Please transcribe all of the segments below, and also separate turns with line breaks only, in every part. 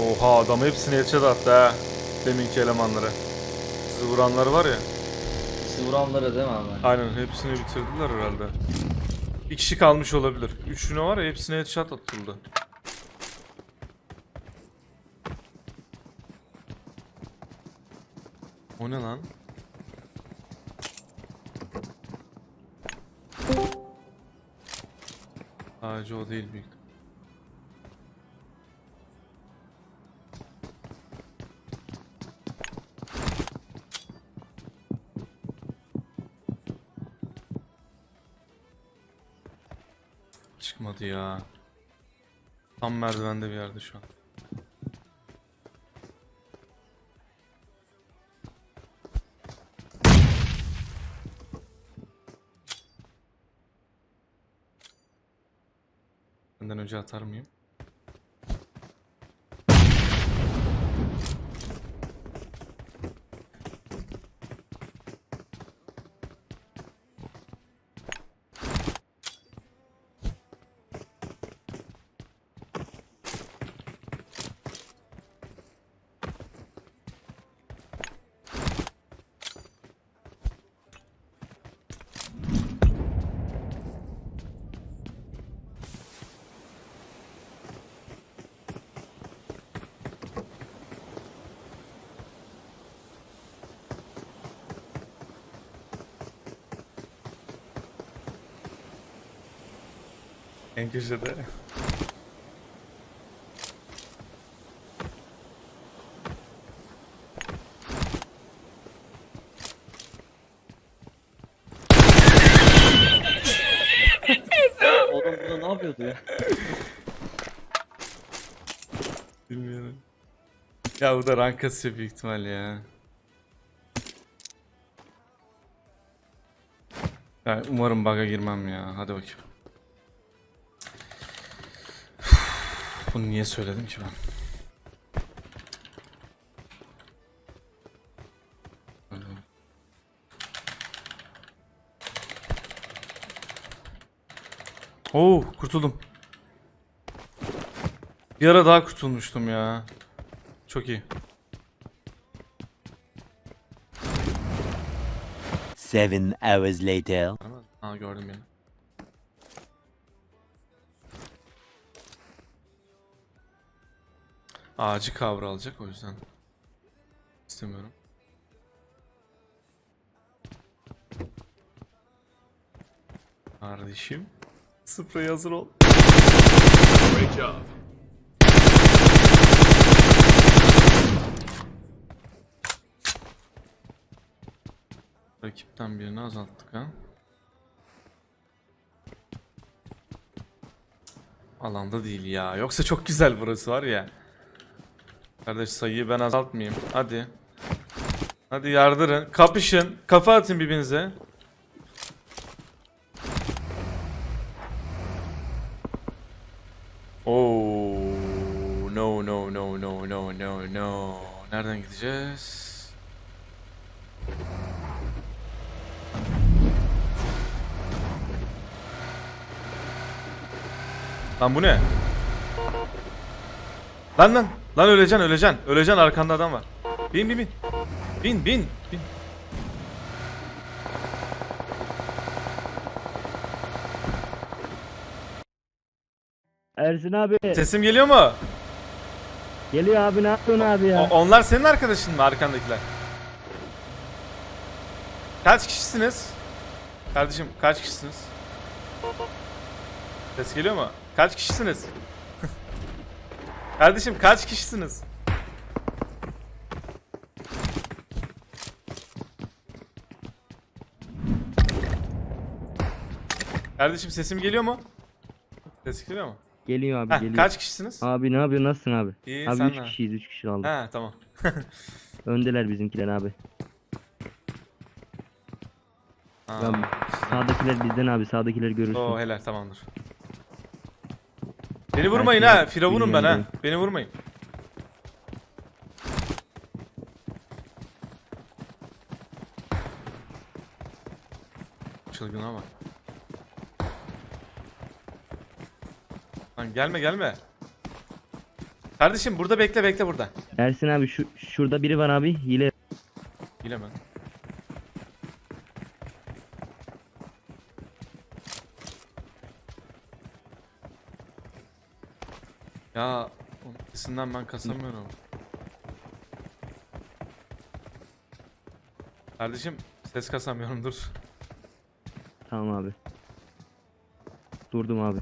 Oha adam hepsini headshot attı ha. Deminki elemanları. Sizi vuranları var ya.
Sizi vuranlara değil mi abi?
Aynen hepsini bitirdiler herhalde. Bir kişi kalmış olabilir. Üçüne var ya hepsine headshot atıldı. O ne lan? Sadece o değil büyük. Çıkmadı ya. Tam merdivende bir yerde şu an. Benden önce atar mıyım? En köşede.
Adam burada ne yapıyordu ya?
Bilmiyorum. Ya bu da rank kasıyor büyük ihtimal ya. Ya umarım bug'a girmem ya. Hadi bakayım. Bunu niye söyledim ki ben? Oo, kurtuldum. Bir ara daha kurtulmuştum ya. Çok iyi.
Seven hours later.
Aa gördüm beni. Ağacı kavra alacak o yüzden. İstemiyorum. Kardeşim. Sprey hazır ol.
Great job.
Rakipten birini azalttık ha. Alanda değil ya. Yoksa çok güzel burası var ya. Kardeş sayıyı ben azaltmayayım. Hadi. Hadi yardırın. Kapışın. Kafa atın birbirinize. Oh no no no no no no no. Nereden gideceğiz? Lan bu ne? Lan lan. Lan öleceksin öleceksin. Öleceksin arkanda adam var. Bin bin bin. Bin bin bin.
Ersin abi.
Sesim geliyor mu?
Geliyor abi ne yapıyorsun abi ya?
O- onlar senin arkadaşın mı arkandakiler? Kaç kişisiniz? Kardeşim kaç kişisiniz? Ses geliyor mu? Kaç kişisiniz? Kardeşim kaç kişisiniz? Kardeşim sesim geliyor mu? Ses geliyor mu?
Geliyor abi
Heh,
geliyor.
kaç kişisiniz?
Abi ne yapıyorsun nasılsın abi?
İyi,
abi
sen
3
ne?
kişiyiz 3 kişi aldık.
He tamam.
Öndeler bizimkiler abi. Ben- Sağdakiler bizden abi sağdakileri görürsün.
Oo helal tamamdır. Beni vurmayın ha. Firavunum ben ha. Beni vurmayın. Çılgına bak. Lan gelme gelme. Kardeşim burada bekle bekle burada.
Ersin abi şu şurada biri var abi. Hile.
Hile Ya onun sesinden ben kasamıyorum. Kardeşim ses kasamıyorum dur.
Tamam abi. Durdum abi.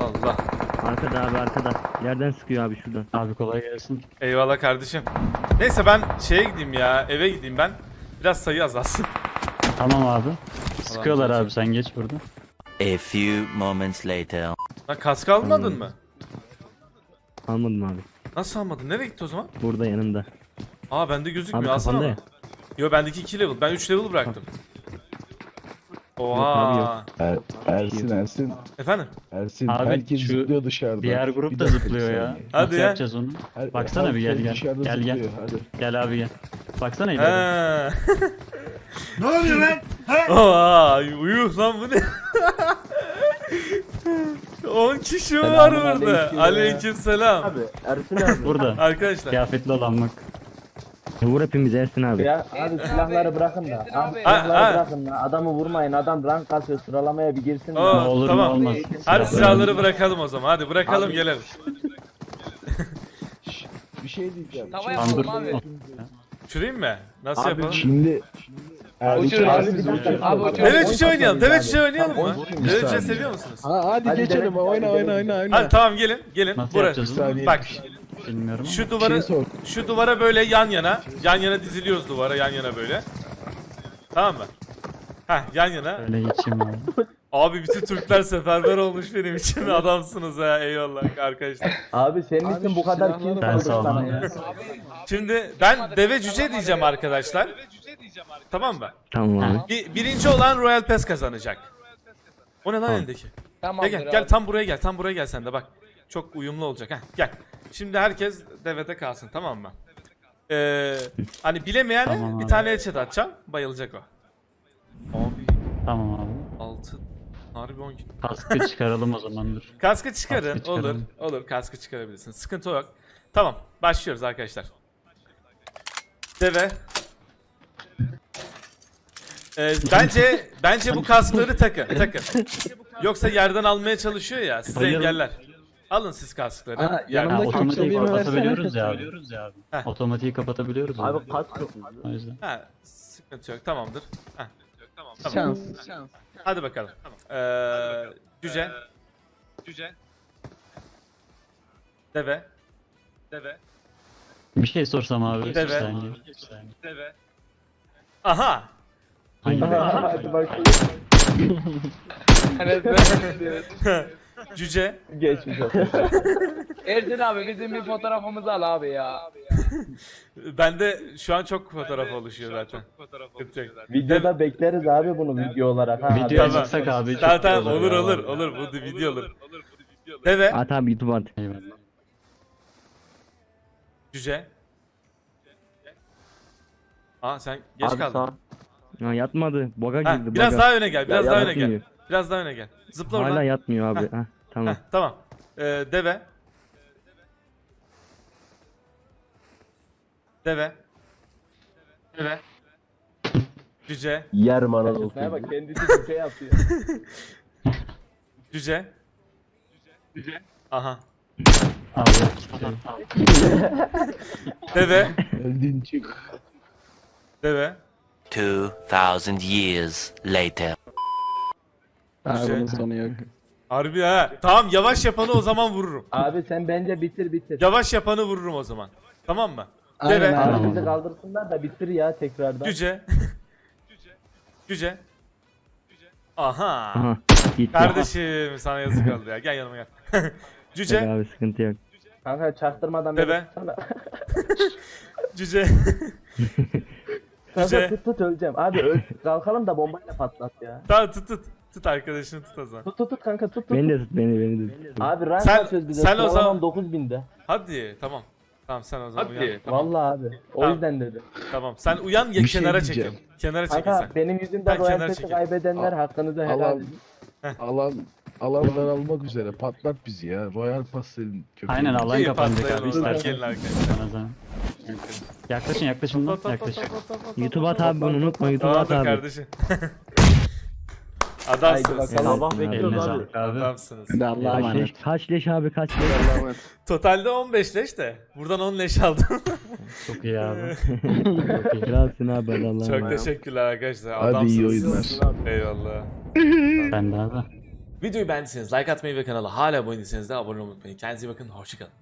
Allah.
Arkada abi arkada. Yerden sıkıyor abi şuradan.
Abi kolay gelsin.
Eyvallah kardeşim. Neyse ben şeye gideyim ya eve gideyim ben. Biraz sayı azalsın.
Tamam abi. Sıkıyorlar abi sen geç burada.
A few moments later.
Lan kask almadın mı?
Almadım abi.
Nasıl almadın? Nereye gitti o zaman?
Burada yanımda.
Aa bende
Abi
gözükmüyor alsana
kafanda
ama.
ya.
Yo bendeki 2 level. Ben 3 level bıraktım.
abi,
Oha.
Er, Ersin Ersin
Efendim?
Ersin
Abi
herkes
şu
zıplıyor dışarıda.
Diğer grup da
dakika,
zıplıyor
bir
ya.
saniye.
Hadi
Nasıl
ya.
yapacağız onu?
Her-
Baksana bir, gel,
herkes
gel.
dışarıda
Gel, gel.
zıplıyor, Hadi.
Gel abi gel. Baksana ileri.
He. ne oluyor lan? Oha, uyuh lan bu ne? 10 kişi mi var burada? Aleykümselam.
Abi Ersin abi.
Burada.
Arkadaşlar.
Kıyafetli olan bak.
Vur hepimiz Ersin abi.
Ya abi silahları bırakın da. Abi
Ha,
silahları
ha.
bırakın da. Adamı vurmayın. Adam rank kasıyor. Sıralamaya bir girsin.
Oo,
Ne olur
tamam.
ne olmaz.
Hadi silahları bırakalım o zaman. Hadi bırakalım gelelim.
Bir şey diyeceğim.
Tava yapalım abi.
Uçurayım mı? Nasıl
Abi,
yapalım?
Şimdi
abi.
Deve çiçeği oynayalım. Deve
Abi.
oynayalım mı? Deve çiçeği seviyor musunuz?
Ha, hadi,
Hadi
geçelim oyna oyna oyna oyna.
Hadi tamam gelin. Gelin.
Nasıl
Buraya. Bak
Bilmiyorum ama.
şu duvara şu duvara böyle yan yana. Yan yana diziliyoruz duvara yan yana böyle. Tamam mı? Heh yan yana.
Öyle geçeyim abi.
Abi bütün Türkler seferber olmuş benim için. Adamsınız ha eyvallah arkadaşlar.
Abi senin
Abi
için bu kadar kim
Ben
kaldı
sağ
sana ya?
Şimdi ben deve cüce diyeceğim arkadaşlar. Tamam mı?
Tamam.
Bir, birinci olan Royal Pass kazanacak. O ne lan
Tamam.
elindeki?
Tamamdır
Gel gel,
abi.
gel tam buraya gel. Tam buraya gel sen de bak. Çok uyumlu olacak. Heh, gel. Şimdi herkes devede kalsın tamam mı? Ee, hani bilemeyene
Tamam
bir
abi.
tane headshot atacağım. Bayılacak o. Abi
Tamam abi.
6 harbi 10
Kaskı çıkaralım o zaman dur.
Kaskı çıkarın.
Kaskı
olur.
çıkaralım.
Olur kaskı çıkarabilirsin. Sıkıntı yok. Tamam. Başlıyoruz arkadaşlar. Deve. Ee, bence bence bu kaskları takın. Takın. Yoksa yerden almaya çalışıyor ya. Sizi
Hayır.
engeller. Alın siz kaskları.
Ha,
Yerden-
Ya,
Yanımdaki
otomatiği
yükseleyim
kapatabiliyoruz ya abi.
Heh.
Otomatiği kapatabiliyoruz abi.
Abi kaç yok?
O yüzden.
Ha, sıkıntı yok. Tamamdır. Heh. Tamam.
Şans. Şans.
Hadi bakalım. Ee, cüce. Cüce. Deve. Deve.
Bir şey sorsam abi.
Deve.
Bir saniye.
Deve. Aha.
Hangi
Hadi bakayım.
Evet, ben-
Cüce.
Geçmiş olsun.
Abi bizim bir fotoğrafımızı al abi ya.
Bende şu an çok fotoğraf oluşuyor zaten. Yok.
Videoda bekleriz abi bunu video olarak. Ha,
Video
Tamam.
abi. çok
Tamam tamam olur
ya.
olur olur bu da video olur. Deve.
At abi YouTube at.
Eyvallah.
Cüce. Aa sen geç
Abi
kaldın.
sağ.
Ha, yatmadı. Boga
Ha,
girdi.
biraz
boga.
daha öne gel. Biraz
Ya,
daha öne gel.
yatmıyor.
Biraz daha öne gel. Zıpla
Hala
oradan.
yatmıyor abi. Ha, tamam.
Heh, tamam. Ee, deve. Deve. Deve. Cüce.
Yer manalı. bak kendisi bir şey yapıyor.
Cüce. Cüce. Aha.
Abi.
Deve.
Öldün çık.
Deve.
2000 years later.
Güzel.
bunun sonu yok.
Harbi ha. Tamam yavaş yapanı o zaman vururum.
Abi sen bence bitir bitir.
Yavaş yapanı vururum o zaman. Tamam mı?
Aynen
Deve.
abi.
Abi bizi kaldırsınlar da bitir ya tekrardan.
Cüce. Cüce. Aha.
Aha. Gitti.
Kardeşim sana yazık oldu ya. Gel yanıma gel. Cüce.
abi sıkıntı yok.
Kanka çaktırmadan
Deve.
beni tutsana.
Cüce.
Kanka tut tut öleceğim. Abi öl. Kalkalım da bombayla patlat ya.
Tamam tut tut. Tut arkadaşını tut o zaman.
Tut tut tut kanka tut tut.
Beni de tut beni beni de tut.
Abi rank
Sen-
atıyoruz bize.
sen o zaman-
9000'de.
Hadi tamam. Tamam sen o zaman uyan. Tamam.
Vallahi abi. O
Tamam.
yüzden dedim.
tamam. Sen uyan ya
şey
kenara çekil. Kenara çekil sen.
benim yüzümden royal
çekeyim.
kaybedenler hakkınızı helal
Alan
edin.
alan Alan daralmak üzere. Patlat bizi ya. Royal Pastel'in köpeği.
Aynen alan kapanacak abi
o zaman.
istersen.
Gelin arkadaşlar.
Yaklaşın yaklaşın lan yaklaşın.
YouTube'a at abi bunu unutma. YouTube'a at
Tamamdır
abi.
kardeşim.
Haydi
Adamsınız.
bakalım.
Sabah
bekliyoruz
abi.
Adamsınız.
Hadi Allah'a
Kaç
emanet.
leş, kaç leş abi kaç leş.
Allah'a emanet.
Totalde 15 leş de. Buradan 10 leş aldım.
Çok iyi abi.
Kralsın abi hadi Allah'a
Çok
emanet.
teşekkürler arkadaşlar.
Hadi
Adamsınız.
iyi oyunlar.
Eyvallah.
Ben de abi.
Videoyu beğendiyseniz like atmayı ve kanala hala abone değilseniz de abone olmayı unutmayın. Kendinize iyi bakın. Hoşçakalın.